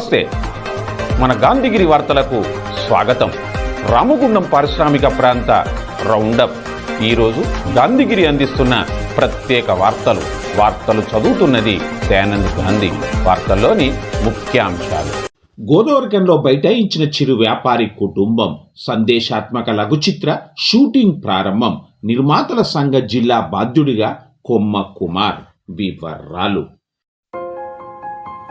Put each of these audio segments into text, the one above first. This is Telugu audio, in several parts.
నమస్తే. మన గాంధీగిరి వార్తలకు స్వాగతం. రామగుండం పారిశ్రామిక ప్రాంత రౌండప్. ఈరోజు గాంధీగిరి అందిస్తున్న ప్రత్యేక వార్తలు. వార్తలు చదువుతున్నది దయానంద్ గాంధీ. వార్తల్లోని ముఖ్యాంశాలు. గోదావరికంలో బైఠాయించిన చిరు వ్యాపారి కుటుంబం. సందేశాత్మక లఘుచిత్ర షూటింగ్ ప్రారంభం. నిర్మాతల సంఘ జిల్లా బాధ్యుడిగా కొమ్మ కుమార్. వివరాలు.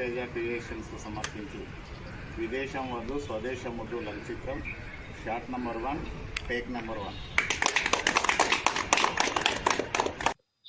Teja creations సమర్పించు. విదేశం వద్దు స్వదేశం వద్దు లఘు చిత్రం shot number one take number one.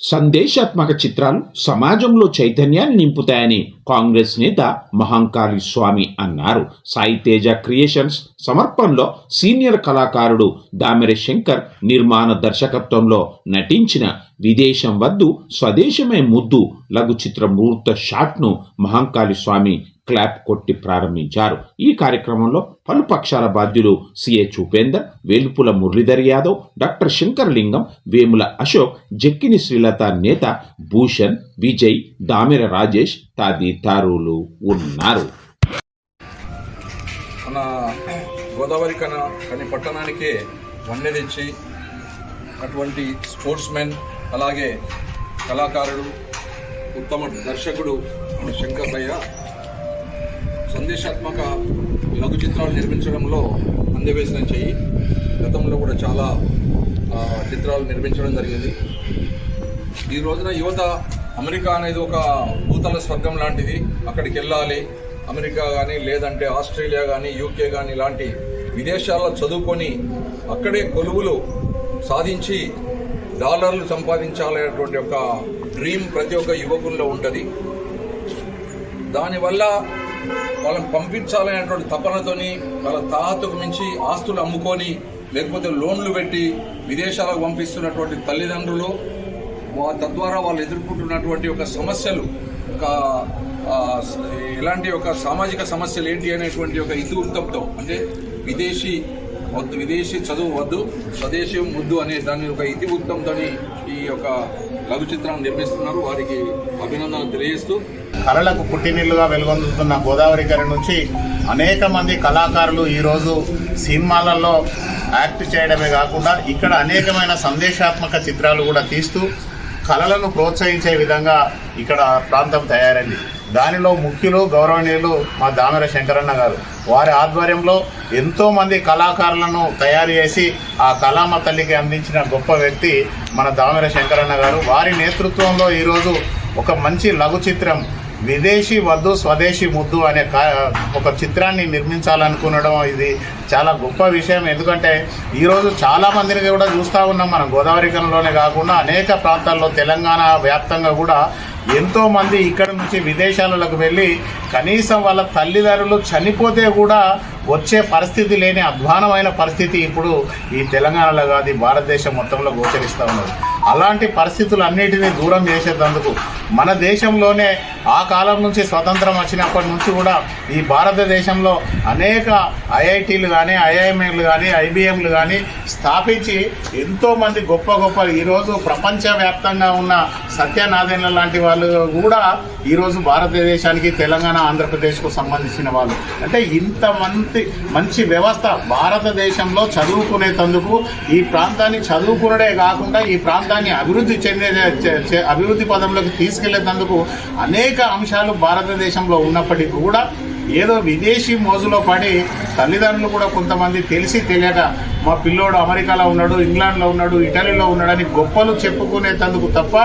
సందేశాత్మక చిత్రాలు సమాజంలో చైతన్యాన్ని నింపుతాయని కాంగ్రెస్ నేత మహంకాళి స్వామి అన్నారు. సాయితేజ క్రియేషన్స్ సమర్పణలో సీనియర్ కళాకారుడు దామెర శంకర్ నిర్మాణ దర్శకత్వంలో నటించిన విదేశం వద్దు స్వదేశమే ముద్దు లఘు చిత్ర ముహూర్త షాట్ను మహంకాళి స్వామి క్లాప్ కొట్టి ప్రారంభించారు. ఈ కార్యక్రమంలో పలు పక్షాల బాధ్యులు సిఏ చూపేందర్ వేలుపుల మురళీధర్ యాదవ్ డాక్టర్ శంకర్ లింగం వేముల అశోక్ జక్కిని శ్రీలత నేత భూషణ్ విజయ్ దామెర రాజేష్ తదితరులు ఉన్నారు. మన గోదావరి కన అనే పట్టణానికే వన్నె అటువంటి స్పోర్ట్స్ మెన్ అలాగే కళాకారుడు ఉత్తమ దర్శకుడు శంకరయ్య శంకర్ భయ్య సందేశాత్మక లఘు చిత్రాలు నిర్మించడంలో అందవేసిన చెయ్యి గతంలో కూడా చాలా చిత్రాలు నిర్మించడం జరిగింది. ఈ రోజున యువత అమెరికా అనేది ఒక భూతల స్వర్గం లాంటిది. అక్కడికి వెళ్ళాలి. అమెరికా కానీ లేదంటే ఆస్ట్రేలియా కానీ యూకే కానీ ఇలాంటి విదేశాల్లో చదువుకొని అక్కడే కొలువులు సాధించి డాలర్లు సంపాదించాలనేటువంటి ఒక డ్రీమ్ ప్రతి ఒక్క యువకుల్లో ఉంటుంది. దానివల్ల వాళ్ళని పంపించాలనేటువంటి తపనతోని వాళ్ళ తాహతుకు మించి ఆస్తులు అమ్ముకొని లేకపోతే లోన్లు పెట్టి విదేశాలకు పంపిస్తున్నటువంటి తల్లిదండ్రులు తద్వారా వాళ్ళు ఎదుర్కొంటున్నటువంటి ఒక సమస్యలు ఒక ఇలాంటి ఒక సామాజిక సమస్యలు ఏంటి అనేటువంటి ఒక ఇతివృత్తంతో అంటే విదేశీ వద్దు విదేశీ చదువు వద్దు స్వదేశీ ముద్దు అనే దాన్ని ఒక ఇతివృత్తంతో ఈ యొక్క లఘు చిత్రాన్ని నిర్మిస్తున్నారు. వారికి అభినందనలు తెలియజేస్తూ కళలకు పుట్టినిల్లుగా వెలుగొందుతున్న గోదావరి గారి నుంచి అనేక మంది కళాకారులు ఈరోజు సినిమాలలో యాక్ట్ చేయడమే కాకుండా ఇక్కడ అనేకమైన సందేశాత్మక చిత్రాలు కూడా తీస్తూ కళలను ప్రోత్సహించే విధంగా ఇక్కడ ప్రాంతం తయారైంది. దానిలో ముఖ్యులు గౌరవనీయులు మా దామెర శంకరన్న గారు. వారి ఆధ్వర్యంలో ఎంతోమంది కళాకారులను తయారు చేసి ఆ కళామ తల్లికి అందించిన గొప్ప వ్యక్తి మన దామెర శంకరన్న గారు. వారి నేతృత్వంలో ఈరోజు ఒక మంచి లఘు చిత్రం విదేశీ వద్దు స్వదేశీ ముద్దు అనే కా- ఒక చిత్రాన్ని నిర్మించాలనుకునడం ఇది చాలా గొప్ప విషయం. ఎందుకంటే ఈరోజు చాలా మందిని కూడా చూస్తూ ఉన్నాం మనం గోదావరికంలోనే కాకుండా అనేక ప్రాంతాల్లో తెలంగాణ వ్యాప్తంగా కూడా ఎంతోమంది ఇక్కడి ఇక్కడ నుంచి విదేశాలకు వెళ్ళి కనీసం వాళ్ళ తల్లిదండ్రులు చనిపోతే కూడా వచ్చే పరిస్థితి లేని అధ్వానమైన పరిస్థితి ఇప్పుడు ఈ తెలంగాణలో కాదు భారతదేశం మొత్తంలో గోచరిస్తూ ఉన్నది. అలాంటి పరిస్థితులన్నిటినీ దూరం చేసేటందుకు మన దేశంలోనే ఆ కాలం నుంచి స్వతంత్రం వచ్చినప్పటి నుంచి కూడా ఈ భారతదేశంలో అనేక ఐఐటీలు కానీ ఐఐఎంలు కానీ ఐబిఎంలు కానీ స్థాపించి ఎంతోమంది గొప్ప గొప్ప ఈరోజు ప్రపంచవ్యాప్తంగా ఉన్న సత్యనారాయణ లాంటి వాళ్ళు కూడా ఈరోజు భారతదేశానికి తెలంగాణ ఆంధ్రప్రదేశ్కు సంబంధించిన వాళ్ళు. అంటే ఇంతమంది మంచి వ్యవస్థ భారతదేశంలో చదువుకునేటందుకు ఈ ప్రాంతాన్ని చదువుకునే కాకుండా ఈ ప్రాంతాన్ని అభివృద్ధి చెందే అభివృద్ధి పదంలోకి తీసుకెళ్ళేందుకు అనేక అంశాలు భారతదేశంలో ఉన్నప్పటికీ కూడా ఏదో విదేశీ మోజులో పడి తల్లిదండ్రులు కూడా కొంతమంది తెలిసి తెలియక మా పిల్లోడు అమెరికాలో ఉన్నాడు ఇంగ్లాండ్లో ఉన్నాడు ఇటలీలో ఉన్నాడని గొప్పలు చెప్పుకునేటందుకు తప్ప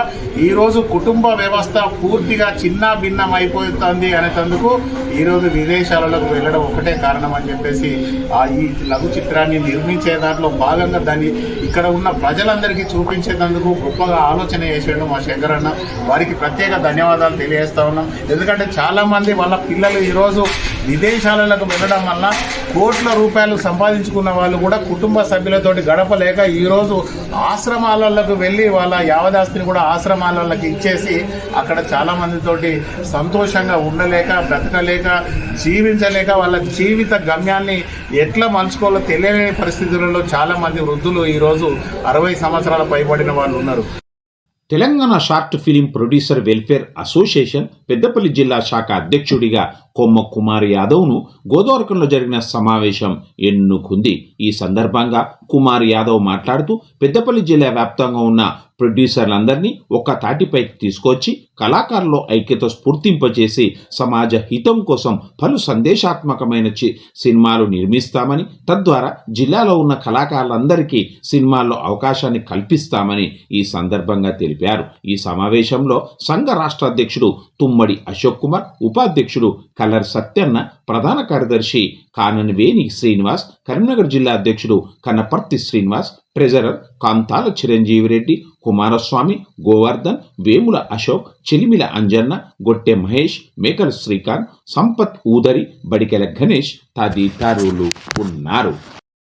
ఈరోజు కుటుంబ వ్యవస్థ పూర్తిగా చిన్న భిన్నం అయిపోతుంది అనేటందుకు ఈరోజు విదేశాలకు వెళ్ళడం ఒకటే కారణం అని చెప్పేసి ఆ ఈ లఘు చిత్రాన్ని నిర్మించే దాంట్లో భాగంగా దాన్ని ఇక్కడ ఉన్న ప్రజలందరికీ చూపించేటందుకు గొప్పగా ఆలోచన చేసాడు మా శంకరన్న. వారికి ప్రత్యేక ధన్యవాదాలు తెలియజేస్తా ఉన్నాం. ఎందుకంటే చాలామంది వాళ్ళ పిల్లలు ఈరోజు విదేశాలకు వెళ్ళడం వల్ల కోట్ల రూపాయలు సంపాదించుకున్న వాళ్ళు కూడా కుటుంబ సభ్యులతోటి గడపలేక ఈరోజు ఆశ్రమాలకు వెళ్ళి వాళ్ళ యావదాస్తిని కూడా ఆశ్రమాలకు ఇచ్చేసి అక్కడ చాలామందితోటి సంతోషంగా ఉండలేక బ్రతకలేక జీవించలేక వాళ్ళ జీవిత గమ్యాన్ని ఎట్లా మలుచుకోవాలో తెలియని పరిస్థితులలో చాలామంది వృద్ధులు ఈరోజు అరవై సంవత్సరాల పైబడిన వాళ్ళు ఉన్నారు. Telangana short film producer welfare association Peddapalli జిల్లా శాఖ అధ్యక్షుడిగా కొమ్మ కుమార్ యాదవ్ను గోదావరకంలో జరిగిన సమావేశం ఎన్నుకుంది. ఈ సందర్భంగా కుమార్ యాదవ్ మాట్లాడుతూ పెద్దపల్లి జిల్లా వ్యాప్తంగా ఉన్న ప్రొడ్యూసర్లందరినీ ఒక్క తాటిపైకి తీసుకొచ్చి కళాకారుల ఐక్యత స్ఫూర్తింపజేసి సమాజ హితం కోసం పలు సందేశాత్మకమైన చి- సినిమాలు నిర్మిస్తామని తద్వారా జిల్లాలో ఉన్న కళాకారులందరికీ సినిమాల్లో అవకాశాన్ని కల్పిస్తామని ఈ సందర్భంగా తెలిపారు. ఈ సమావేశంలో సంఘ రాష్ట్ర అధ్యక్షుడు తుమ్మడి అశోక్ కుమార్ ఉపాధ్యక్షుడు కలర్ సత్యన్న ప్రధాన కార్యదర్శి కానన్ వేణి శ్రీనివాస్. కరీంనగర్ జిల్లా అధ్యక్షుడు కన్నపర్తి శ్రీనివాస్ ట్రెజరర్ కాంతాల చిరంజీవి రెడ్డి కుమారస్వామి గోవర్ధన్ వేముల అశోక్ చెలిమిల అంజన్న గొట్టె మహేష్ మేకల శ్రీకాంత్ సంపత్ ఊదరి బడికెల గణేష్ తదితరులు ఉన్నారు.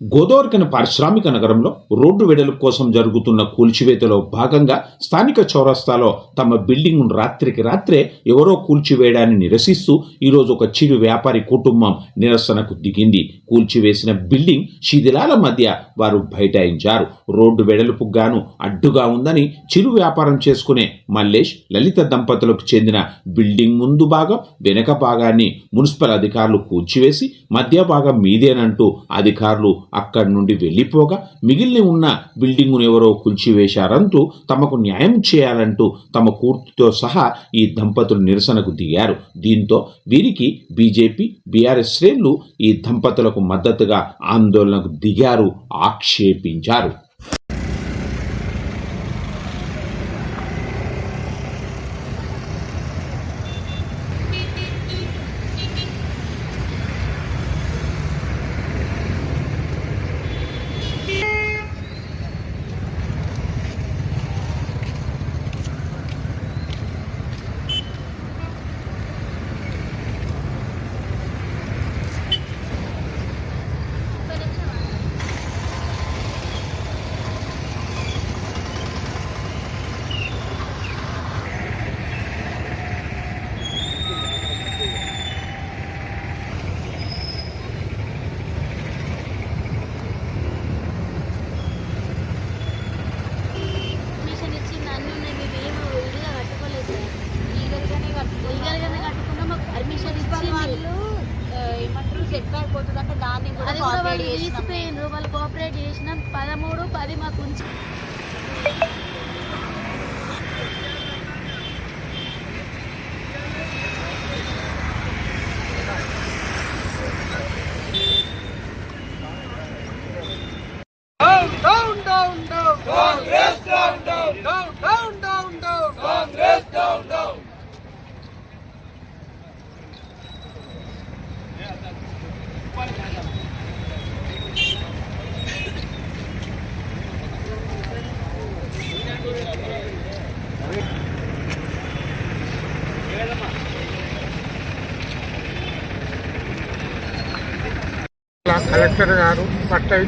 Godavarikhani పారిశ్రామిక నగరంలో రోడ్డు వెడలు కోసం జరుగుతున్న కూల్చివేతలో భాగంగా స్థానిక చౌరస్తాలో తమ బిల్డింగ్ను రాత్రికి రాత్రే ఎవరో కూల్చివేయడాన్ని నిరసిస్తూ ఈరోజు ఒక చిరు వ్యాపారి కుటుంబం నిరసనకు దిగింది. కూల్చివేసిన బిల్డింగ్ శిథిలాల మధ్య వారు బైఠాయించారు. రోడ్డు వెడల్పుకు గాను అడ్డుగా ఉందని చిరు వ్యాపారం చేసుకునే మల్లేష్ లలిత దంపతులకు చెందిన బిల్డింగ్ ముందు భాగం వెనక భాగాన్ని మున్సిపల్ అధికారులు కూల్చివేసి మధ్య భాగం మీదేనంటూ అధికారులు అక్కడి నుండి వెళ్ళిపోగా మిగిలిన ఉన్న బిల్డింగును ఎవరో కూల్చివేశారంటూ తమకు న్యాయం చేయాలంటూ తమ కూర్తితో సహా ఈ దంపతులు నిరసనకు దిగారు. దీంతో వీరికి బీజేపీ బీఆర్ఎస్ శ్రేణులు ఈ దంపతులకు మద్దతుగా ఆందోళనకు దిగారు ఆక్షేపించారు.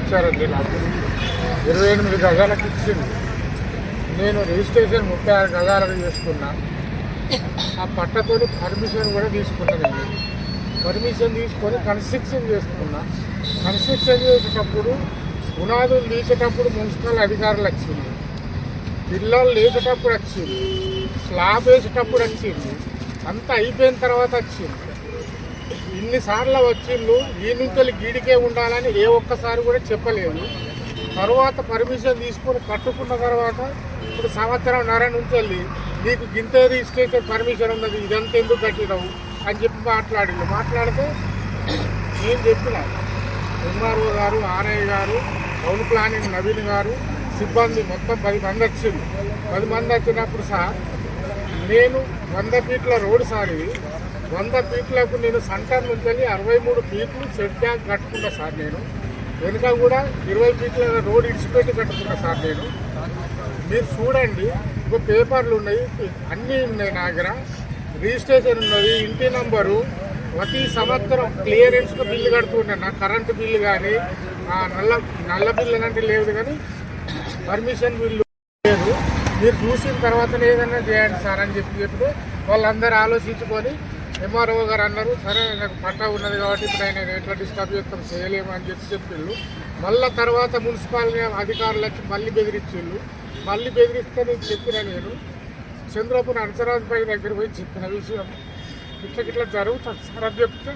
ఇచ్చారండి నాకు. ఇరవై ఎనిమిది గజాలకు ఇచ్చింది. నేను రిజిస్ట్రేషన్ ముప్పై ఆరు గజాలకు చేసుకున్నా. ఆ పట్టతో పర్మిషన్ కూడా తీసుకున్నానండి పర్మిషన్ తీసుకొని కన్స్ట్రక్షన్ చేసుకున్నా. కన్స్ట్రక్షన్ చేసేటప్పుడు పునాదులు తీసేటప్పుడు మున్సిపల్ అధికారులు వచ్చింది. పిల్లలు లేచేటప్పుడు వచ్చింది. స్లాబ్ వేసేటప్పుడు వచ్చింది. అంతా అయిపోయిన తర్వాత వచ్చింది. ఇన్నిసార్లు వచ్చిళ్ళు ఈ నుంచి గీడికే ఉండాలని ఏ ఒక్కసారి కూడా చెప్పలేదు తర్వాత పర్మిషన్ తీసుకొని కట్టుకున్న తర్వాత ఇప్పుడు సంవత్సరం నర నుంచి వెళ్ళి నీకు గింత రిజిస్ట్రేషన్ పర్మిషన్ ఉన్నది ఇదంతా ఎందుకు కట్టినావు అని చెప్పి మాట్లాడిండు మాట్లాడితే నేను చెప్పిన? ఎంఆర్ఓ గారు ఆర్ఐ గారు టౌన్ ప్లానింగ్ నవీన్ గారు సిబ్బంది మొత్తం పది మంది వచ్చింది పది మంది వచ్చినప్పుడు సార్ నేను వంద ఫీట్ల రోడ్డు సార్ ఇది వంద ఫీట్లకు నేను సెంటర్ నుంచి అరవై మూడు ఫీట్లు సెట్ బ్యాక్ కట్టుకున్నా సార్ నేను. వెనుక కూడా ఇరవై ఫీట్ల రోడ్ ఇడిచిపెట్టి కట్టుకున్నా సార్ నేను. మీరు చూడండి ఇంకో పేపర్లు ఉన్నాయి అన్నీ ఉన్నాయి నా దగ్గర. రిజిస్ట్రేషన్ ఉన్నది ఇంటి నంబరు ప్రతి సంవత్సరం క్లియరెన్స్కు బిల్లు కడుతున్నాను నా కరెంటు బిల్లు కానీ నల్ల నల్ల బిల్లు అంటే లేదు కానీ పర్మిషన్ బిల్లు లేదు. మీరు చూసిన తర్వాతనే ఏదైనా చేయండి సార్ అని చెప్పి చెప్తే వాళ్ళందరూ ఆలోచించుకొని ఎంఆర్ఓ గారు అన్నారు సరే నాకు పట్టా ఉన్నది కాబట్టి ఇప్పుడు ఆయన ఎట్లా డిస్టర్బ్ చేస్తాం చేయలేము అని చెప్పి చెప్పిండు. మళ్ళా తర్వాత మున్సిపాలిటీ అధికారులు వచ్చి మళ్ళీ బెదిరించిండు. మళ్ళీ బెదిరిస్తే నేను చెప్పిన నేను. చంద్రపురం అనసరాజుపై దగ్గర పోయి చెప్పిన విషయం. ఇట్లా ఇట్లా జరుగుతుంది. సార్ అని చెప్తే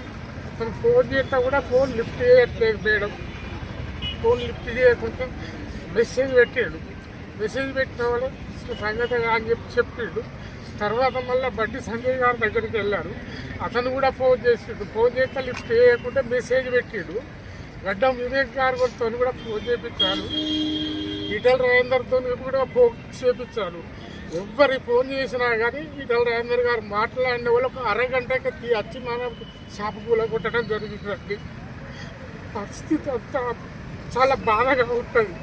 అతను ఫోన్ చేస్తా కూడా ఫోన్ లిఫ్ట్ చేయట్లేదు మేడం ఫోన్ లిఫ్ట్ చేయకుండా మెసేజ్ పెట్టాడు. మెసేజ్ పెట్టిన వాళ్ళు సంగతి అని చెప్పి చెప్పిండు. తర్వాత మళ్ళీ బండి సంజయ్ గారి దగ్గరికి వెళ్ళారు. అతను కూడా ఫోన్ చేసిండు. ఫోన్ చేస్తే లిఫ్ట్ చేయకుండా మెసేజ్ పెట్టిండు. గడ్డం వివేక్ గారు కూడా ఫోన్ చేయించాను ఈటల రాజేందర్తో కూడా ఫోన్ చేయించాను ఎవ్వరి ఫోన్ చేసినా కానీ ఈటల రాజేందర్ గారు మాట్లాడిన వాళ్ళు ఒక అరగంటకి తీ- వచ్చి మన చేప పూల కొట్టడం జరుగుతుంది పరిస్థితి అంతా చాలా బాధగా ఉంటుంది.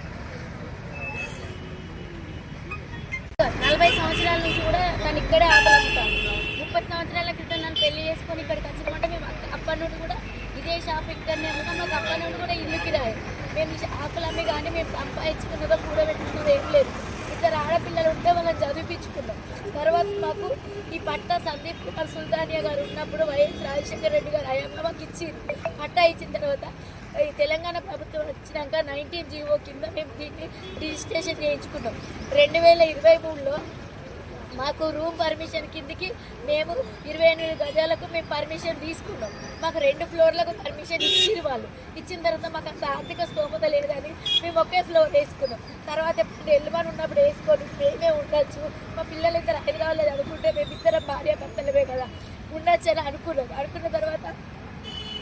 నలభై సంవత్సరాల నుంచి కూడా తను ఇక్కడే ఆకలిస్తాను ముప్పై సంవత్సరాల క్రితం నన్ను పెళ్ళి చేసుకొని ఇక్కడికి వచ్చినామంటే మేము అప్పటి నుండి కూడా ఇదే షాప్ ఇక్కడనే ఉన్నాం. మాకు అప్పటి నుండి కూడా ఇల్లు కిరాయి. మేము ఈ ఆకులు అమ్మి కానీ మేము సంపాదించుకున్నదో కూడబెట్టుకున్నదో ఏం లేదు. ఇద్దరు ఆడపిల్లలు ఉంటే వాళ్ళని చదివించుకున్నాం. తర్వాత మాకు ఈ పట్ట సందీప్ కుమార్ సుల్తానియా గారు ఉన్నప్పుడు వైఎస్ రాజశేఖర రెడ్డి గారు అయ్యమ్మ మాకు ఇచ్చింది. పట్ట ఇచ్చిన తర్వాత ఈ తెలంగాణ ప్రభుత్వం వచ్చినాక నైన్టీన్ జీవో కింద మేము దీన్ని రిజిస్ట్రేషన్ చేయించుకున్నాం. రెండు వేల ఇరవై మూడులో మాకు రూమ్ పర్మిషన్ కిందికి మేము ఇరవై ఎనిమిది గజాలకు మేము పర్మిషన్ తీసుకున్నాం. మాకు రెండు ఫ్లోర్లకు పర్మిషన్ ఇచ్చిన వాళ్ళు. ఇచ్చిన తర్వాత మాకు అంత ఆర్థిక స్తోమత లేదని మేము ఒకే ఫ్లోర్ వేసుకున్నాం. తర్వాత ఎప్పుడు ఎల్లుమని ఉన్నప్పుడు వేసుకొని మేమే ఉండొచ్చు. మా పిల్లలు ఇద్దరు హైదరాబాద్ అనుకుంటే మేము ఇద్దరం భార్య భర్తలమే కదా. ఉండొచ్చు అని అనుకున్నాం. అనుకున్న తర్వాత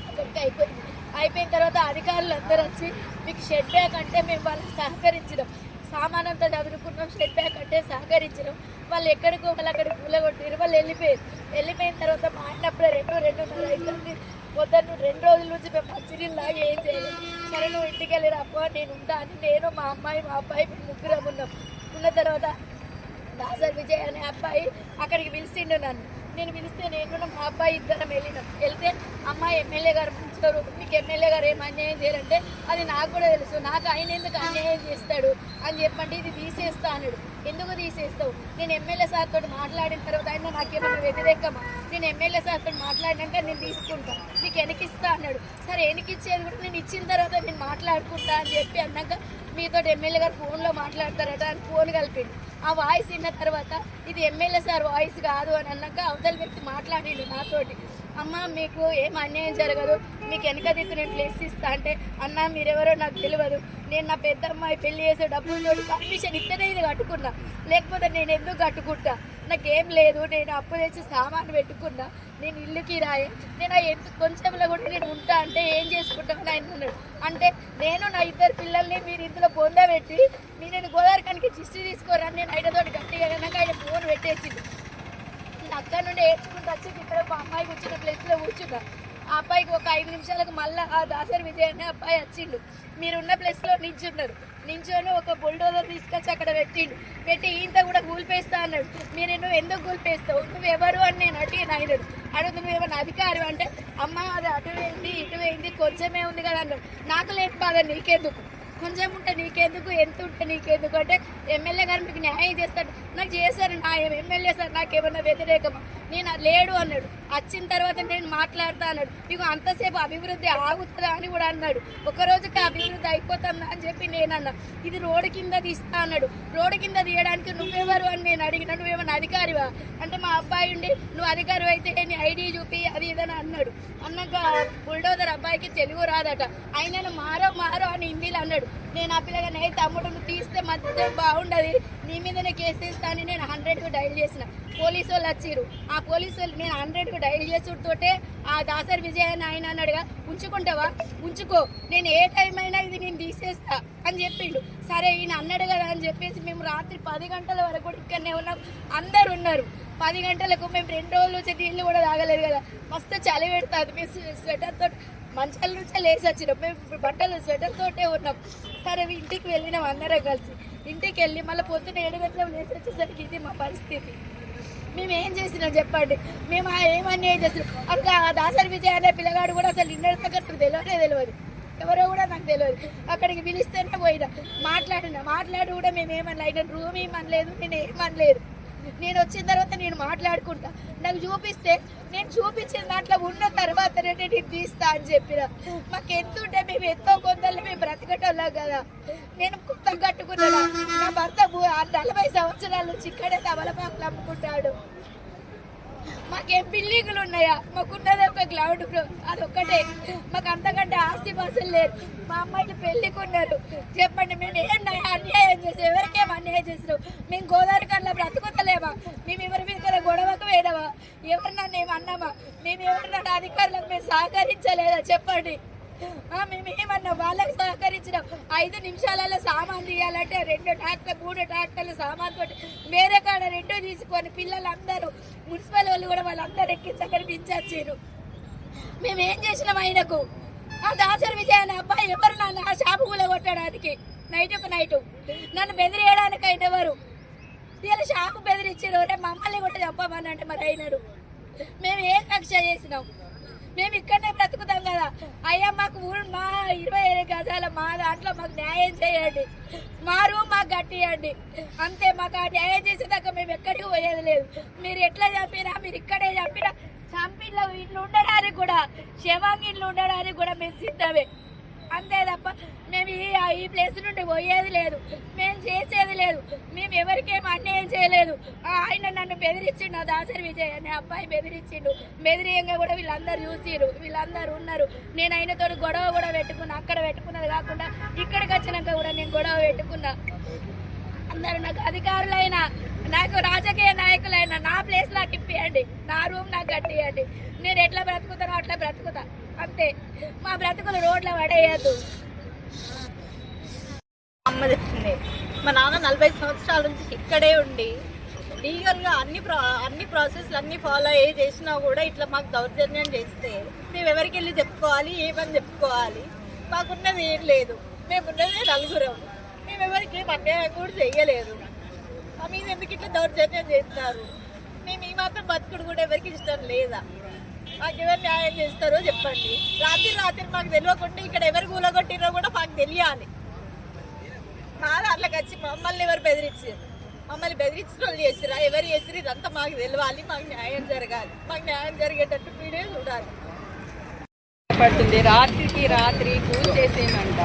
అక్కడికి అయిపోయింది. అయిపోయిన తర్వాత అధికారులు అందరూ వచ్చి మీకు షెడ్ బ్యాక్ అంటే మేము వాళ్ళకి సహకరించినాం సామానంతా చదువుకున్నాం షెడ్ బ్యాక్ అంటే సహకరించినాం వాళ్ళు ఎక్కడికో వాళ్ళు అక్కడికి కూలగొట్టారు వాళ్ళు వెళ్ళిపోయారు. వెళ్ళిపోయిన తర్వాత మా రెండు రెండు రెండున్నర అవుతుంది పొద్దున్న రెండు రోజుల నుంచి మేము మంచినీళ్ళు లాగా ఏం చేయలేదు. సరే నువ్వు ఇంటికి వెళ్ళిరా అప్ప నేను ఉంటా అని నేను మా అమ్మాయి మా అబ్బాయి మేము ముగ్గురం ఉన్నాం. ఉన్న తర్వాత దాసర్ విజయ్ అనే అబ్బాయి అక్కడికి పిలిచిండు నన్ను. నేను పిలిస్తే నేను మా అబ్బాయి ఇద్దరం వెళ్ళినాం. వెళ్తే అమ్మాయి ఎమ్మెల్యే గారు మంచివారు మీకు ఎమ్మెల్యే గారు ఏం అన్యాయం చేయాలంటే అది నాకు కూడా తెలుసు. నాకు ఆయన ఎందుకు అన్యాయం చేస్తాడు అని చెప్పండి. ఇది తీసేస్తా అన్నాడు. ఎందుకు తీసేస్తావు? నేను ఎమ్మెల్యే సార్ తోటి మాట్లాడిన తర్వాత ఆయన నాకేమైనా వ్యతిరేకమా? నేను ఎమ్మెల్యే సార్ తోటి మాట్లాడినాక నేను తీసుకుంటా. మీకు వెనకిస్తా అన్నాడు. సరే వెనకిచ్చేది కూడా నేను ఇచ్చిన తర్వాత నేను మాట్లాడుకుంటా అని చెప్పి అన్నాక మీతో ఎమ్మెల్యే గారు ఫోన్లో మాట్లాడతారట అని ఫోన్ కలిపిండు ఆ వాయిస్ విన్న తర్వాత ఇది ఎమ్మెల్యే సార్ వాయిస్ కాదు అని అన్నాక అవతల వ్యక్తి మాట్లాడిండు నాతోటి. అమ్మ మీకు ఏం అన్యాయం జరగదు. మీకు వెనక దిక్కు నేను ప్లేస్ ఇస్తా అంటే అన్న మీరెవరో నాకు తెలియదు నేను నా పెద్ద అమ్మాయి పెళ్ళి చేసే డబ్బులతో పర్మిషన్ ఇస్తేనే ఇది కట్టుకున్నా. లేకపోతే నేను ఎందుకు కట్టుకుంటా? నాకేం లేదు. నేను అప్పు తెచ్చి సామాను పెట్టుకున్నా. నేను ఇల్లుకి రాయే. నేను ఎంత కొంచెంలో కూడా నేను ఉంటా అంటే ఏం చేసుకుంటామని ఆయన అన్నాడు. అంటే నేను నా ఇద్దరు పిల్లల్ని మీరు ఇందులో పొందబెట్టి మీరు నేను గోదావరి గోదావరికానికి చిస్టి తీసుకోరని నేను ఐదతోటి గట్టిగా కనుక ఆయన ఫోన్ పెట్టేసింది నేను అక్కడ నుండి ఏడ్చుకుంటూ వచ్చి ఇక్కడ ఒక అమ్మాయి కూర్చున్న ప్లేస్లో కూర్చున్నా. ఆ అబ్బాయికి ఒక ఐదు నిమిషాలకు మళ్ళీ ఆ దాసరి విజయ్ అనే అబ్బాయి వచ్చిండు. మీరున్న ప్లేస్లో నించున్నారు. నించోని ఒక బుల్డోజర్ తీసుకొచ్చి అక్కడ పెట్టిండు. పెట్టి ఈంత కూడా కూల్పేస్తా అన్నాడు. మీరు నువ్వు ఎందుకు కూల్పేస్తావు నువ్వు ఎవరు అని నేను అడిగిన. ఆయన అడుగు నువ్వేమన్నా ఏమైనా అధికారి అంటే అమ్మ అది అటు వేయింది ఇటు వేయింది కొంచెమే ఉంది కదా అన్నాడు. నాకు లేని బాధ నీకెందుకు? కొంచెం ఉంటే నీకెందుకు? ఎంత ఉంటే నీకెందుకు? అంటే ఎమ్మెల్యే గారు మీకు న్యాయం చేస్తాడు నాకు చేశారు నా ఎమ్మెల్యే సార్ నాకేమన్నా వ్యతిరేకమా? నేను అది లేడు అన్నాడు. వచ్చిన తర్వాత నేను మాట్లాడతా అన్నాడు. మీకు అంతసేపు అభివృద్ధి ఆగుతుందా అని కూడా అన్నాడు. ఒక రోజుకి అభివృద్ధి అయిపోతుందా అని చెప్పి నేను అన్నా. ఇది రోడ్డు కింద తీస్తా అన్నాడు. రోడ్డు కింద తీయడానికి నువ్వెవరు అని నేను అడిగిన నువ్వేమన్నా అధికారివా? అంటే మా అబ్బాయి ఉండి నువ్వు అధికారి అయితే నీ ఐడి చూపి అది ఇదని అన్నాడు. అన్నాక బుల్డోదర్ అబ్బాయికి తెలుగు రాదట. ఆయన మారో మారో అని హిందీలో అన్నాడు. నేను ఆ పిల్లగా తమ్ముడు నువ్వు తీస్తే మధ్య బాగుండదు. నీ మీదనే కేసు ఇస్తా అని నేను హండ్రెడ్కు డైల్ చేసిన. పోలీసు వాళ్ళు వచ్చిర్రు. ఆ పోలీసు వాళ్ళు నేను హండ్రెడ్కు డైల్ చేసుడుతోటే ఆ దాసరి విజయ్ అని ఆయన అన్నాడుగా ఉంచుకుంటావా? ఉంచుకో. నేను ఏ టైం అయినా ఇది నేను తీసేస్తా. అని చెప్పిండు. సరే ఈయన అన్నాడు కదా అని చెప్పేసి మేము రాత్రి పది గంటల వరకు ఇక్కడనే ఉన్నాం. అందరు ఉన్నారు. పది గంటలకు మేము రెండు రోజులు వచ్చి నీళ్ళు కూడా తాగలేదు కదా. మస్తు చలి పెడుతుంది. మేము స్వెటర్తో మంచాల నుంచే లేచి వచ్చినాం. మేము బట్టలు స్వెటర్తోటే ఉన్నాం. సరే ఇంటికి వెళ్ళినాం అందరం కలిసి. ఇంటికి వెళ్ళి మళ్ళీ పొద్దున్న ఏడు గంటలకు లేచి వచ్చేసరికి ఇది మా పరిస్థితి. మేము ఏం చేసినాం చెప్పండి. మేము ఏమన్నీ ఏం చేస్తున్నాం. అక్కడ ఆ దాసరి విజయ్ అనే పిల్లగాడు కూడా అసలు నిన్న దగ్గర తెలియనే తెలియదు. ఎవరో కూడా నాకు తెలియదు. అక్కడికి పిలిస్తేనే పోయినా. మాట్లాడినా. మాట్లాడి కూడా మేము ఏమనలే ఆయన రూమ్ ఏమనలేదు నేను ఏమనలేదు నేను వచ్చిన తర్వాత నేను మాట్లాడుకుంటా. నాకు చూపిస్తే నేను చూపించిన దాంట్లో ఉన్న తర్వాత నేను తీస్తా అని చెప్పిన. మాకు ఎంత ఉంటే మేము ఎంతో కొందరు మేము బ్రతకటంలా కదా. నేను కొత్త కట్టుకున్నా నా భర్త నలభై సంవత్సరాల నుంచి ఇక్కడే తమలపాకులు అమ్ముకుంటాడు. మాకేం బిల్డింగ్లు ఉన్నాయా? మాకున్నదే ఒక గ్లౌడ్ అది ఒక్కటే మాకు అంతకంటే ఆస్తి పాసులు లేదు మా అమ్మాయిలు పెళ్ళికి ఉన్నారు. చెప్పండి మేము ఏం అన్యాయం చేసాం ఎవరికేం అన్యాయం చేసినాం మేము గోదావరి కన్నా బ్రతుకుతలేమా? మేము ఎవరి మీద కూడా గొడవకు వేయడమా? ఎవరినన్నా ఏమన్నామా? మేము ఎవరినన్నా అధికారులకు మేము సహకరించలేదా? చెప్పండి. మేమేమన్నా మేము ఏమన్నా వాళ్ళకి సహకరించినాం. ఐదు నిమిషాలలో సామాన్ తీయాలంటే రెండు ట్రాక్టర్ మూడు ట్రాక్టర్లు సామాన్ తోటి వేరే కాడ రెండు తీసుకొని పిల్లలందరూ మున్సిపల్ వాళ్ళు కూడా వాళ్ళందరూ ఎక్కించకని దించొచ్చారు మేము ఏం చేసినాం ఆయనకు? ఆ దాసరి విజయ అనే అబ్బాయి ఎవరు నన్ను? ఆ షాపు కూల కొట్టడానికి నైట్కు నైట్ నన్ను బెదిరేయడానికి అయిన ఎవరు? వీళ్ళ షాపు బెదిరించారు రే మమ్మల్ని కొట్టి చెప్పమని అంటే మరి అయినాడు మేము ఏ కక్ష చేసినాం? మేము ఇక్కడనే బ్రతుకుతాం కదా. అయ్యా మాకు ఊరు మా ఇరవై ఏడు గజాల మా దాంట్లో మాకు న్యాయం చేయండి. మా రూమ్ మాకు కట్టియండి. అంతే మాకు ఆ న్యాయం చేసేదాకా మేము ఎక్కడికి పోయేది లేదు. మీరు ఎట్లా చంపినా మీరు ఇక్కడే చంపినా చంపిలో ఇల్లు ఉండడానికి కూడా శవాంగిళ్ళు ఇల్లు ఉండడానికి కూడా మేము సిద్ధమే. అంతే తప్ప మేము ఈ ఈ ప్లేస్ నుండి పోయేది లేదు. మేము చేసేది లేదు. మేము ఎవరికేం అన్యాయం చేయలేదు. ఆ, ఆయన నన్ను బెదిరించిండు ఆ దాసరి విజయ్ అనే అబ్బాయి బెదిరించిండు. బెదిరియంగా కూడా వీళ్ళందరూ చూసిరు వీళ్ళందరూ ఉన్నారు. నేను ఆయనతో గొడవ కూడా పెట్టుకున్నా అక్కడ పెట్టుకున్నది కాకుండా ఇక్కడికి వచ్చినాక కూడా నేను గొడవ పెట్టుకున్నా. అందరూ నాకు అధికారులైనా నాకు రాజకీయ నాయకులైనా నా ప్లేస్ నాకు ఇప్పియండి. నా రూమ్ నాకు కట్టియండి. నేను ఎట్లా బ్రతుకుతానో అట్లా బ్రతుకుతా. అంతే. మా బ్రతుకులు రోడ్ల పడేయద్దు. అమ్మ చెప్తుంది మా నాన్న నలభై సంవత్సరాల నుంచి ఇక్కడే ఉండి లీగల్గా అన్ని ప్రా అన్ని ప్రాసెస్లు అన్ని ఫాలో అయ్యి చేసినా కూడా ఇట్లా మాకు దౌర్జన్యం చేస్తే మేము ఎవరికి వెళ్ళి చెప్పుకోవాలి ఏమని చెప్పుకోవాలి? మాకున్నది ఏం లేదు. మేమున్నది నలుగురం. మేము ఎవరికి అన్యాయం కూడా చెయ్యలేదు. మా మీద ఎందుకు ఇట్లా దౌర్జన్యం చేస్తారు మేము ఈ మాత్రం బతుకుడు కూడా ఎవరికి ఇష్టం లేదా? మాకు ఎవరు న్యాయం చేస్తారో చెప్పండి. రాత్రి రాత్రి మాకు తెలియకుండా ఇక్కడ ఎవరు కూలగొట్టిరో కూడా మాకు తెలియాలి. మా దాంట్లోకి వచ్చి మమ్మల్ని ఎవరు బెదిరించారు. మమ్మల్ని బెదిరించిన వాళ్ళు చేసిరా ఎవరు చేసిరు ఇదంతా మాకు తెలియాలి మాకు న్యాయం జరగాలి. మాకు న్యాయం జరిగేటట్టు మీరే చూడాలి. పడుతుంది. రాత్రికి రాత్రి కూల్ చేసేయమంట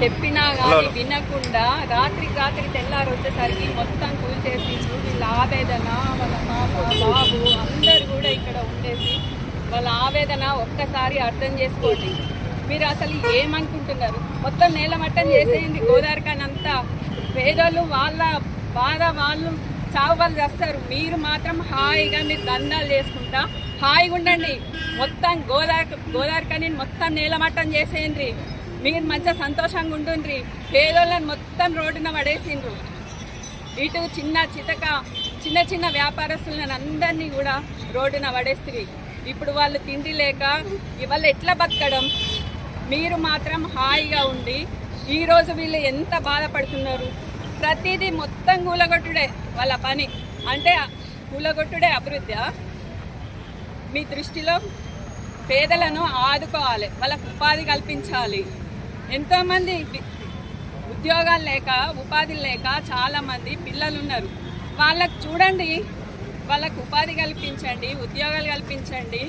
చెప్పినా కానీ వినకుండా రాత్రికి రాత్రి తెల్లారి వచ్చేసరికి మొత్తం కూల్ చేసి వీళ్ళ ఆవేదన వాళ్ళ పాప బాబు అందరు కూడా ఇక్కడ ఉండేసి వాళ్ళ ఆవేదన ఒక్కసారి అర్థం చేసుకోండి. మీరు అసలు ఏమనుకుంటున్నారు? మొత్తం నేలమట్టం చేసేయండి గోదావరికాని అంతా పేదలు వాళ్ళ బాధ వాళ్ళు చావు వాళ్ళు చేస్తారు. మీరు మాత్రం హాయిగా మీరు దందాలు చేసుకుంటా హాయిగా ఉండండి. మొత్తం గోదావరి గోదావరికాని మొత్తం నేలమట్టం చేసేయండి. మీరు మంచిగా సంతోషంగా ఉంటుండ్రి పేదోళ్ళని మొత్తం రోడ్డున పడేసిండ్రు. ఇటు చిన్న చితక చిన్న చిన్న వ్యాపారస్తులను అందరినీ కూడా రోడ్డున పడేస్తుంది ఇప్పుడు వాళ్ళు తిండి లేక ఇవాళ ఎట్లా బతకడం? మీరు మాత్రం హాయిగా ఉండి ఈరోజు వీళ్ళు ఎంత బాధపడుతున్నారు? ప్రతిదీ మొత్తం కూలగొట్టుడే వాళ్ళ పని. అంటే కూలగొట్టుడే అభివృద్ధి మీ దృష్టిలో పేదలను ఆదుకోవాలి వాళ్ళకు ఉపాధి కల్పించాలి. ఎంతోమంది ఉద్యోగాలు లేక ఉపాధి లేక చాలామంది పిల్లలు ఉన్నారు వాళ్ళకు చూడండి వాళ్ళకు ఉపాధి కల్పించండి ఉద్యోగాలు కల్పించండి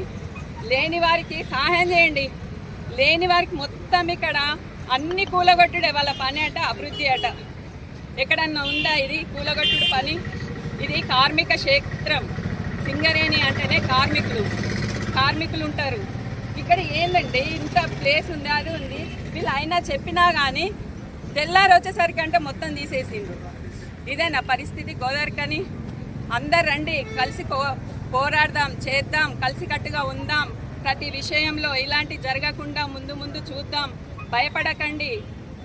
లేని వారికి సహాయం చేయండి. లేని వారికి మొత్తం ఇక్కడ అన్ని కూలగొట్టుడే వాళ్ళ పని అట అభివృద్ధి అట. ఎక్కడన్నా ఉందా ఇది కూలగొట్టుడు పని? ఇది కార్మిక క్షేత్రం. సింగరేణి అంటేనే కార్మికులు. కార్మికులు ఉంటారు. ఇక్కడ ఏంటంటే ఇంత ప్లేస్ ఉంది అది ఉంది. వీళ్ళు అయినా చెప్పినా కానీ తెల్లారి వచ్చేసరికి అంటే మొత్తం తీసేసిండ్రు. ఇదే నా పరిస్థితి గోదావరికని అందరు రండి కలిసి పో పోరాడదాం చేద్దాం కలిసికట్టుగా ఉందాం. ప్రతి విషయంలో ఇలాంటి జరగకుండా ముందు ముందు చూద్దాం. భయపడకండి.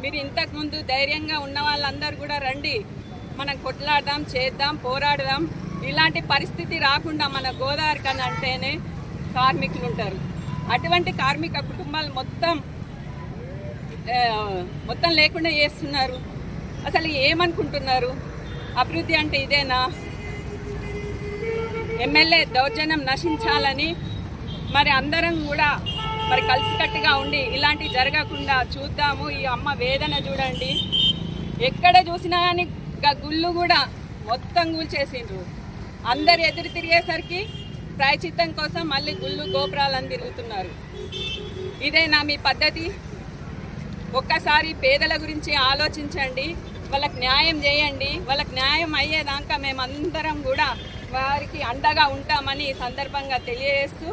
మీరు ఇంతకుముందు ధైర్యంగా ఉన్న వాళ్ళందరూ కూడా రండి. మనం కొట్లాడదాం చేద్దాం పోరాడదాం. ఇలాంటి పరిస్థితి రాకుండా మన గోదావరికని అంటేనే కార్మికులు ఉంటారు. అటువంటి కార్మిక కుటుంబాలు మొత్తం మొత్తం లేకుండా చేస్తున్నారు. అసలు ఏమనుకుంటున్నారు? అభివృద్ధి అంటే ఇదేనా? ఎమ్మెల్యే దౌర్జన్యం నశించాలని మరి అందరం కూడా మరి కలిసికట్టుగా ఉండి ఇలాంటి జరగకుండా చూద్దాము. ఈ అమ్మ వేదన చూడండి. ఎక్కడ చూసినా కానీ గుళ్ళు కూడా మొత్తం కూల్చేసిండ్రు. అందరు ఎదురు తిరిగేసరికి ప్రాయచిత్తం కోసం మళ్ళీ గుళ్ళు గోపురాలని తిరుగుతున్నారు. ఇదేనా మీ పద్ధతి? ఒక్కసారి పేదల గురించి ఆలోచించండి. వాళ్ళకి న్యాయం చేయండి వాళ్ళకి న్యాయం అయ్యేదాకా మేమందరం కూడా వారికి అండగా ఉంటామని ఈ సందర్భంగా తెలియజేస్తూ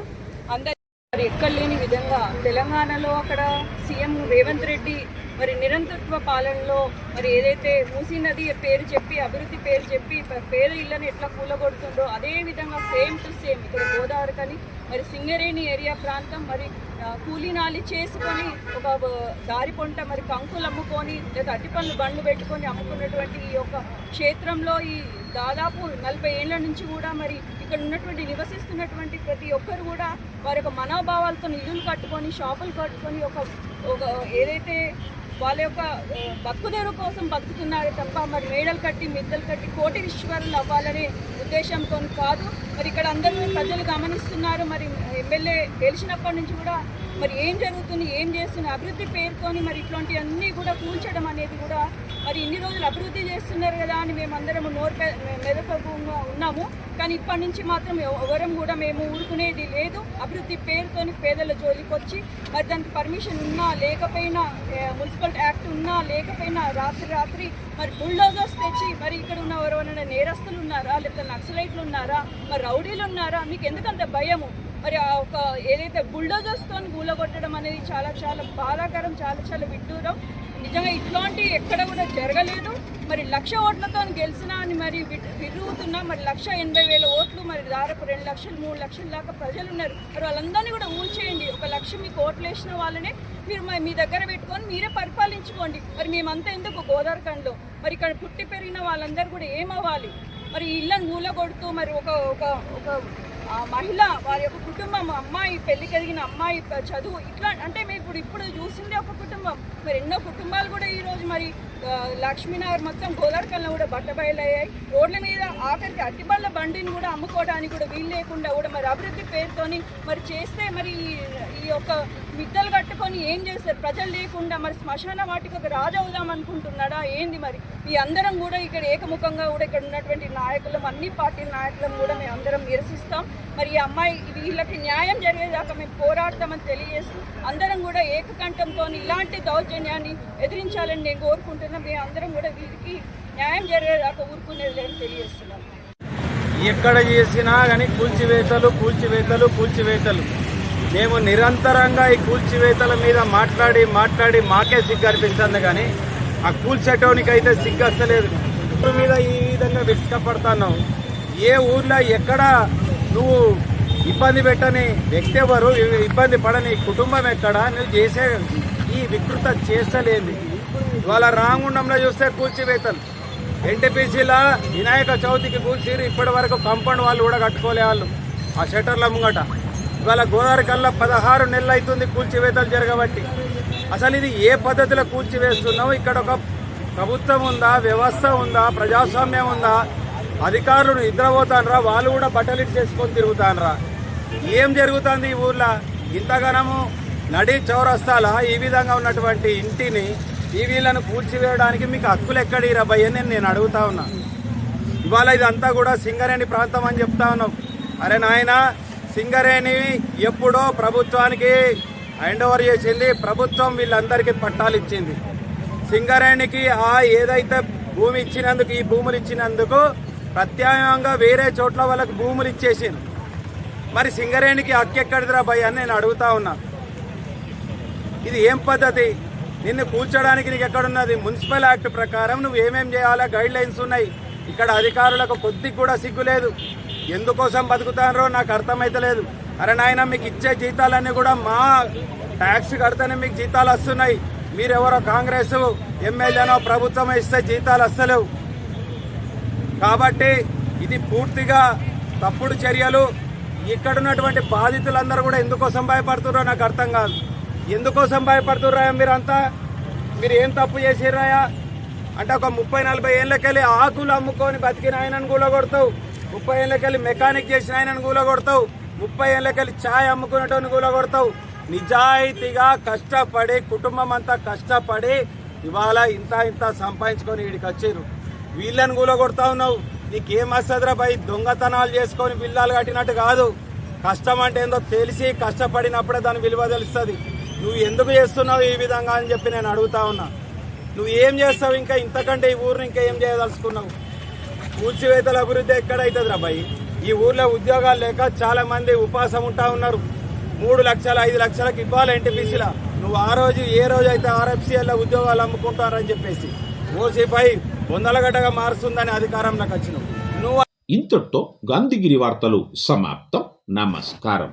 అందరి మరి ఎక్కడ లేని విధంగా తెలంగాణలో అక్కడ సీఎం రేవంత్ రెడ్డి మరి నిరంతరత్వ పాలనలో మరి ఏదైతే మూసీ నది పేరు చెప్పి అభివృద్ధి పేరు చెప్పి పేరు పేద ఎట్లా కూలగొడుతుందో అదే విధంగా సేమ్ టు సేమ్ ఇక్కడ గోదావరి కానీ మరి సింగరేణి ఏరియా ప్రాంతం మరి కూలీనాలి చేసుకొని ఒక దారి పొంట మరి కంకులు అమ్ముకొని లేదా అట్టి పనులు బండ్లు పెట్టుకొని అమ్ముకున్నటువంటి ఈ యొక్క క్షేత్రంలో ఈ దాదాపు నలభై ఏళ్ళ నుంచి కూడా మరి ఇక్కడ ఉన్నటువంటి నివసిస్తున్నటువంటి ప్రతి ఒక్కరు కూడా వారి యొక్క మనోభావాలతో ఇల్లులు కట్టుకొని షాపులు కట్టుకొని ఒక ఒక ఏదైతే వాళ్ళ యొక్క ఆ, కోసం బతుకుతున్నారు తప్ప మరి మేడలు కట్టి మిద్దలు కట్టి కోటీశ్వరులు అవ్వాలనే ఉద్దేశంతో కాదు. మరి ఇక్కడ అందరూ ప్రజలు గమనిస్తున్నారు. మరి ఎమ్మెల్యే గెలిచినప్పటి నుంచి కూడా మరి ఏం జరుగుతుంది ఏం చేస్తుంది అభివృద్ధి పేరుతోని మరి ఇట్లాంటివన్నీ కూడా కూల్చడం అనేది కూడా మరి ఇన్ని రోజులు అభివృద్ధి చేస్తున్నారు కదా అని మేమందరము నోరు పె- మెదపకుండా ఉన్నాము. కానీ ఇప్పటి నుంచి మాత్రం ఎవరం కూడా మేము ఊరుకునేది లేదు. అభివృద్ధి పేరుతోని పేదల జోలికి వచ్చి మరి దానికి పర్మిషన్ ఉన్నా లేకపోయినా మున్సిపల్ యాక్ట్ ఉన్నా లేకపోయినా రాత్రి రాత్రి మరి బుల్డోజర్స్ తెచ్చి మరి ఇక్కడ ఉన్న ఎవరైనా నేరస్తులు ఉన్నారా లేకపోతే నక్సలైట్లు ఉన్నారా మరి రౌడీలు ఉన్నారా? మీకు ఎందుకంత భయము? మరి ఆ ఒక ఏదైతే బుల్డోజర్స్తో కూలగొట్టడం అనేది చాలా చాలా బాధాకరం చాలా చాలా విడ్డూరం. నిజంగా ఇట్లాంటి ఎక్కడ కూడా జరగలేదు. మరి లక్ష ఓట్లతో గెలిచినా అని మరి విరుగుతున్నా మరి లక్ష ఎనభై వేల ఓట్లు మరి దాదాపు రెండు లక్షలు మూడు లక్షల దాకా ప్రజలు ఉన్నారు మరి వాళ్ళందరినీ కూడా ఊల్చేయండి ఒక లక్ష మీకు ఓట్లు వేసిన వాళ్ళనే మీరు మీ దగ్గర పెట్టుకొని మీరే పరిపాలించుకోండి. మరి మేమంతా ఎందుకు గోదావరిఖండ్లో మరి ఇక్కడ పుట్టి పెరిగిన వాళ్ళందరూ కూడా ఏమవ్వాలి? మరి ఈ ఇళ్ళని మూలగొడుతూ మరి ఒక ఒక ఒక మహిళ వారి యొక్క కుటుంబం అమ్మాయి పెళ్ళి కలిగిన అమ్మాయి చదువు ఇట్లా అంటే మేము ఇప్పుడు ఇప్పుడు చూసిందే ఒక కుటుంబం. మరి ఎన్నో కుటుంబాలు కూడా ఈరోజు మరి లక్ష్మీనగర్ మొత్తం గోదార్కల్లో కూడా బట్టబయలయ్యాయి. రోడ్ల మీద ఆఖరికి అట్టిబళ్ళ బండిని కూడా అమ్ముకోవడానికి కూడా వీలు లేకుండా కూడా మరి అభివృద్ధి పేరుతోని మరి చేస్తే మరి ఈ- ఈ యొక్క మిద్దలు కట్టుకొని ఏం చేస్తారు? ప్రజలు లేకుండా మరి శ్మశాన వాటికి ఒక రాజు అవుదాం అనుకుంటున్నాడా? ఏంది మరి? ఈ అందరం కూడా ఇక్కడ ఏకముఖంగా కూడా ఇక్కడ ఉన్నటువంటి నాయకులం అన్ని పార్టీల నాయకులం కూడా మేము అందరం నిరసిస్తాం. మరి ఈ అమ్మాయి వీళ్ళకి న్యాయం జరిగేదాకా మేము పోరాడతామని తెలియజేస్తూ అందరం కూడా ఏకకంఠంతో ఇలాంటి దౌర్జన్యాన్ని ఎదిరించాలని నేను కోరుకుంటున్నాను మేము అందరం కూడా వీరికి న్యాయం జరిగేదాకా ఊరుకునేది లేదని తెలియజేస్తున్నాం. ఎక్కడ చేసినా కానీ కూల్చివేతలు కూల్చివేతలు కూల్చివేతలు. మేము నిరంతరంగా ఈ కూల్చివేతల మీద మాట్లాడి మాట్లాడి మాకే సిగ్గు అనిపిస్తుంది కానీ ఆ కూల్చేటోనికైతే సిగ్గు అస్తలేదు ఊరు మీద ఈ విధంగా విసుకపడుతున్నావు ఏ ఊర్లో ఎక్కడ నువ్వు ఇబ్బంది పెట్టని వ్యక్తి ఎవరు ఇబ్బంది పడని కుటుంబం ఎక్కడ నువ్వు చేసే ఈ వికృత చేస్తలేంది ఇవాళ రామగుండంలో చూస్తే కూల్చివేతలు. ఎన్టీపీసీలా వినాయక చవితికి కూల్చిరు ఇప్పటి వరకు కంపౌండ్ వాళ్ళు కూడా కట్టుకోలే వాళ్ళు. ఆ షట్టర్ల ముంగట. ఇవాళ గోదావరి కల్లా పదహారు నెలలు అవుతుంది కూల్చివేతలు జరగబట్టి. అసలు ఇది ఏ పద్ధతిలో కూల్చివేస్తున్నావు ఇక్కడ ఒక ప్రభుత్వం ఉందా వ్యవస్థ ఉందా ప్రజాస్వామ్యం ఉందా? అధికారులు నిద్రపోతానరా వాళ్ళు కూడా బట్టలు చేసుకొని తిరుగుతానరా. ఏం జరుగుతుంది ఈ ఊర్లో? ఇంతగానము నడి చౌరస్తాల ఈ విధంగా ఉన్నటువంటి ఇంటిని ఈ వీళ్ళను కూల్చివేయడానికి మీకు హక్కులు ఎక్కడ రబ్బయ్య అని నేను అడుగుతా ఉన్నా. ఇవాళ ఇదంతా కూడా సింగరేణి ప్రాంతం అని చెప్తా ఉన్నాం. అరే నాయనా సింగరేణి ఎప్పుడో ప్రభుత్వానికి హ్యాండ్ ఓవర్ చేసింది. ప్రభుత్వం వీళ్ళందరికీ పట్టాలు ఇచ్చింది. సింగరేణికి ఆ ఏదైతే భూమి ఇచ్చినందుకు ఈ భూములు ఇచ్చినందుకు ప్రత్యామ్నాయంగా వేరే చోట్ల వాళ్ళకు భూములు ఇచ్చేసింది. మరి సింగరేణికి అక్కెక్కడిదిరా భయ అని నేను అడుగుతా ఉన్నా. ఇది ఏం పద్ధతి? నిన్ను కూల్చడానికి నీకు ఎక్కడున్నది? మున్సిపల్ యాక్ట్ ప్రకారం నువ్వు ఏమేం చేయాలా? గైడ్ లైన్స్ ఉన్నాయి. ఇక్కడ అధికారులకు కొద్దిగా కూడా సిగ్గు లేదు. ఎందుకోసం బతుకుతారో నాకు అర్థమైతలేదు అరే నాయన మీకు ఇచ్చే జీతాలన్నీ కూడా మా ట్యాక్స్ కడితేనే మీకు జీతాలు వస్తున్నాయి. మీరెవరో కాంగ్రెస్ ఎమ్మెల్యేనో ప్రభుత్వం ఇస్తే జీతాలు వస్తలేవు. కాబట్టి ఇది పూర్తిగా తప్పుడు చర్యలు. ఇక్కడ ఉన్నటువంటి బాధితులందరూ కూడా ఎందుకోసం భయపడుతున్నారో నాకు అర్థం కాదు. ఎందుకోసం భయపడుతున్నారా మీరంతా? మీరు ఏం తప్పు చేసిర్రాయా? అంటే ఒక ముప్పై నలభై ఏళ్ళకెళ్ళి ఆకులు అమ్ముకొని బతికిన ఆయనను కూడా కొడతావు ముప్పై ఏళ్ళకెళ్ళి మెకానిక్ చేసిన ఆయనను కూలగొడతావు. కొడతావు ముప్పై ఏళ్ళకెళ్ళి ఛాయ్ అమ్ముకునేటోని కూలగొడతావు. కొడతావు నిజాయితీగా కష్టపడి కుటుంబం అంతా కష్టపడి ఇవాళ ఇంత ఇంత సంపాదించుకొని వీడికి వచ్చారు వీళ్ళని కూలగొడతా ఉన్నావు. నీకేం వస్తుందిరా భయ్ దొంగతనాలు చేసుకొని బిల్లాలు కట్టినట్టు కాదు. కష్టం అంటే ఏందో తెలిసి కష్టపడినప్పుడే దాని విలువ తెలుస్తుంది. నువ్వు ఎందుకు చేస్తున్నావు ఈ విధంగా అని చెప్పి నేను అడుగుతా ఉన్నా. నువ్వు ఏం చేస్తావు ఇంకా ఇంతకంటే ఈ ఊరిని ఇంకా ఏం చేయదలుచుకున్నావు? కూల్చివేతల అభివృద్ధి ఎక్కడైతుంది రాబాయి ఈ ఊర్లో ఉద్యోగాలు లేక చాలా మంది ఉపాసం ఉంటా ఉన్నారు. మూడు లక్షల ఐదు లక్షలకు ఇవ్వాలి ఎన్టీపీసీల నువ్వు ఆ రోజు ఏ రోజు అయితే ఆర్ఎఫ్సీఎల్లో ఉద్యోగాలు అమ్ముకుంటారని చెప్పేసి. ఓసీపై వందలగడ్డగా మారుస్తుందని అధికారంలోకి వచ్చినావు. నువ్వు ఇంతటితో గాంధీగిరి వార్తలు సమాప్తం. నమస్కారం.